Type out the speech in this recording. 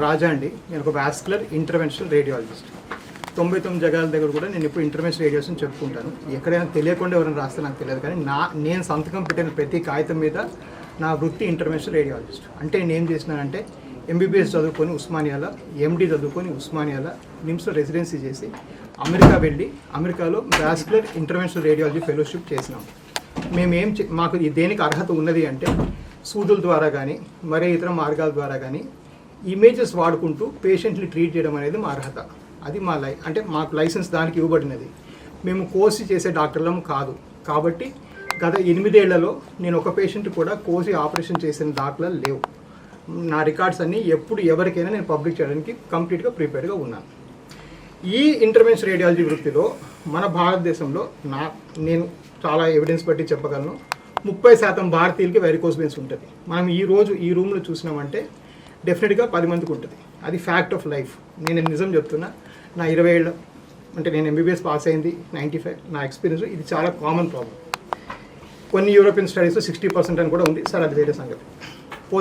Doctor రాజా అండి. నేను ఒక వాస్కులర్ ఇంటర్వెన్షనల్ రేడియాలజిస్ట్ తొంభై తొమ్మిది జగాల దగ్గర కూడా నేను ఇప్పుడు ఇంటర్వెన్షన్ రేడియోస్ చెప్పుకుంటాను. ఎక్కడైనా తెలియకుండా ఎవరైనా రాస్తే నాకు తెలియదు. కానీ నా నేను సంతకం పెట్టిన ప్రతి కాగితం మీద నా వృత్తి ఇంటర్వెన్షన్ రేడియాలజిస్ట్ అంటే నేను ఏం చేసినానంటే ఎంబీబీఎస్ చదువుకొని ఉస్మానియాలో ఎండీ చదువుకొని ఉస్మానియాలో నిమ్స్లో రెసిడెన్సీ చేసి అమెరికా వెళ్ళి అమెరికాలో వాస్కులర్ ఇంటర్వెన్షనల్ రేడియాలజీ ఫెలోషిప్ చేసినాం. మేమేం చే- మాకు దేనికి అర్హత ఉన్నది అంటే సూదుల ద్వారా కానీ మరే ఇతర మార్గాల ద్వారా కానీ ఇమేజెస్ వాడుకుంటూ పేషెంట్ని ట్రీట్ చేయడం అనేది మా అర్హత. అది మా లై అంటే మాకు లైసెన్స్ దానికి ఇవ్వబడినది. మేము కోసి చేసే డాక్టర్లం కాదు. కాబట్టి గత ఎనిమిదేళ్ళలో నేను ఒక పేషెంట్ కూడా కోసి ఆపరేషన్ చేసిన దాఖలాలు లేవు. నా రికార్డ్స్ అన్నీ ఎప్పుడు ఎవరికైనా నేను పబ్లిక్ చేయడానికి కంప్లీట్గా ప్రిపేర్డ్గా ఉన్నాను. ఈ ఇంటర్వెన్షన్ రేడియాలజీ వృత్తిలో మన భారతదేశంలో నా నేను చాలా ఎవిడెన్స్ బట్టి చెప్పగలను. ముప్పై శాతం భారతీయులకి వెరికోస్ బెన్స్ ఉంటుంది. మనం ఈ రోజు ఈ రూమ్లో చూసినామంటే డెఫినెట్గా పది మందికి ఉంటుంది. అది ఫ్యాక్ట్ ఆఫ్ లైఫ్ నేను నిజం చెప్తున్నా నా ఇరవై ఏళ్ళు అంటే నేను ఎంబీబీఎస్ పాస్ అయింది నైంటీ ఫైవ్ నా ఎక్స్పీరియన్స్ ఇది చాలా కామన్ ప్రాబ్లం కొన్ని యూరోపియన్ స్టడీస్లో సిక్స్టీ పర్సెంట్ అని కూడా ఉంది. సార్ అది వేరే సంగతి.